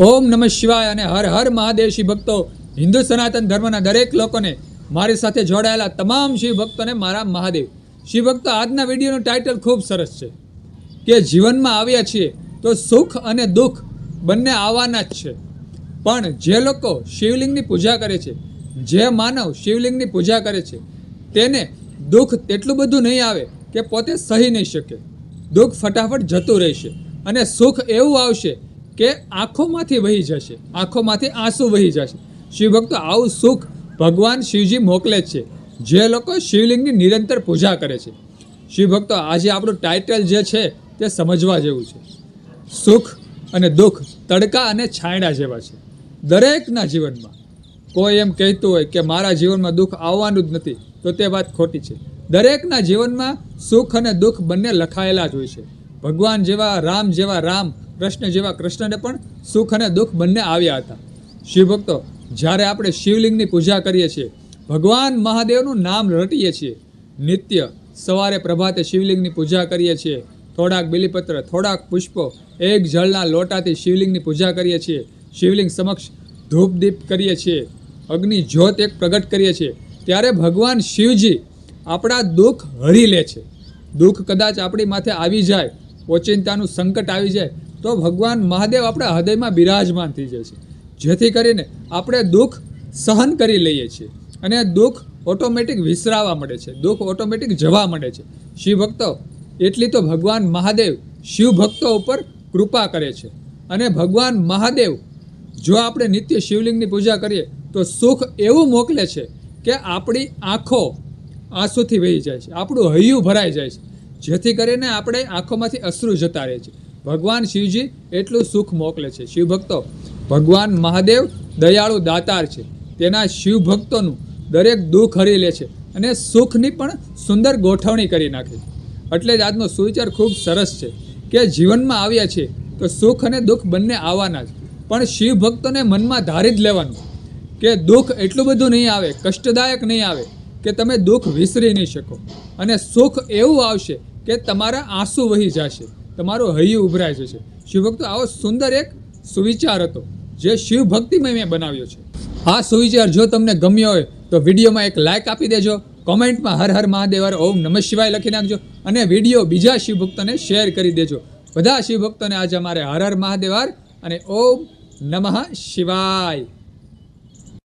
ઓમ નમઃ શિવાય અને હર હર મહાદેવ શિવ ભક્તો, હિન્દુ સનાતન ધર્મના દરેક લોકોને મારી સાથે જોડાયેલા તમામ શિવ ભક્તોને મારા મહાદેવ. શિવ ભક્તો, આજના વિડીયોનું ટાઇટલ ખૂબ સરસ છે કે જીવનમાં આવ્યા છીએ તો સુખ અને દુઃખ બંને આવવાના જ છે. પણ જે લોકો શિવલિંગની પૂજા કરે છે, જે માનવ શિવલિંગની પૂજા કરે છે, તેને દુઃખ તેટલું બધું નહીં આવે કે પોતે સહી નહીં શકે. દુઃખ ફટાફટ જતું રહેશે અને સુખ એવું આવશે કે આંખોમાંથી વહી જશે. આંખોમાંથી આંસુ વહી જશે. શિવભક્તો, આવું સુખ ભગવાન શિવજી મોકલે છે. જે લોકો શિવલિંગની નિરંતર પૂજા કરે છે. શિવભક્તો, આજે આપણું ટાઇટલ જે છે તે સમજવા જેવું છે. સુખ અને દુઃખ તડકા અને છાંયડા જેવા છે. દરેકના જીવનમાં કોઈ એમ કહેતું હોય કે મારા જીવનમાં દુઃખ આવવાનું જ નથી, તો તે વાત ખોટી છે. દરેકના જીવનમાં સુખ અને દુઃખ બંને લખાયેલા જ હોય છે. ભગવાન જેવા, રામ જેવા રામ કૃષ્ણ જેવા કૃષ્ણને પણ સુખ અને દુઃખ બંને આવ્યા હતા. શિવભક્તો, જ્યારે આપણે શિવલિંગની પૂજા કરીએ છીએ, ભગવાન મહાદેવનું નામ રટીએ છીએ, નિત્ય સવારે પ્રભાતે શિવલિંગની પૂજા કરીએ છીએ, થોડાક બિલીપત્ર, થોડાક પુષ્પો, એક જળના લોટાથી શિવલિંગની પૂજા કરીએ છીએ, શિવલિંગ સમક્ષ ધૂપ દીપ કરીએ છીએ, અગ્નિ જ્યોત એક પ્રગટ કરીએ છીએ, ત્યારે ભગવાન શિવજી આપણા દુઃખ હરી લે છે. દુઃખ કદાચ આપણી માથે આવી જાય, ઓચિંતાનું સંકટ આવી જાય તો ભગવાન મહાદેવ આપણા હૃદયમાં બિરાજમાન થઈ જાય છે. જેથી કરીને આપણે દુઃખ સહન કરી લઈએ છીએ અને દુઃખ ઓટોમેટિક વિસરાવા મળે છે. દુઃખ ઓટોમેટિક જવા મળે છે. શિવ ભક્તો એટલી તો ભગવાન મહાદેવ શિવ ભક્તો ઉપર કૃપા કરે છે. અને ભગવાન મહાદેવ, જો આપણે નિત્ય શિવલિંગની પૂજા કરીએ, તો સુખ એવું મોકલે છે કે આપણી આંખો આંસુથી વહી જાય છે. આપણું હૈયું ભરાઈ જાય છે. જેથી કરીને આપણે આંખોમાંથી અશ્રુ જતા રહે છે. ભગવાન શિવજી એટલું સુખ મોકલે છે. શિવ ભક્તો ભગવાન મહાદેવ દયાળુ દાતાર છે. તેના શિવ ભક્તોનું દરેક દુઃખ હરી લે છે અને સુખની પણ સુંદર ગોઠવણી કરી નાખે છે. એટલે જ આજનો સુવિચાર ખૂબ સરસ છે કે જીવનમાં આવ્યા છે તો સુખ અને દુઃખ બંને આવવાના જ. પણ શિવ ભક્તોને મનમાં ધારી જ લેવાનું કે દુઃખ એટલું બધું નહીં આવે, કષ્ટદાયક નહીં આવે કે તમે દુઃખ વિસરી નહીં શકો. અને સુખ એવું આવશે કે તમારા આંસુ વહી જશે. તમારું હૈયું ઉભરાઈ જશે શિવભક્તો, આવો સુંદર એક સુવિચાર હતો, જે શિવ ભક્તિમય મેં બનાવ્યો છે. આ સુવિચાર જો તમને ગમ્યો હોય, તો વિડીયોમાં એક લાઇક આપી દેજો, કોમેન્ટમાં હર હર મહાદેવર, ઓમ નમઃ શિવાય લખી નાખજો, અને વીડિયો બીજા શિવ ભક્તોને શેર કરી દેજો. બધા શિવ ભક્તોને આજે અમારે હર હર મહાદેવર અને ઓમ નમઃ શિવાય.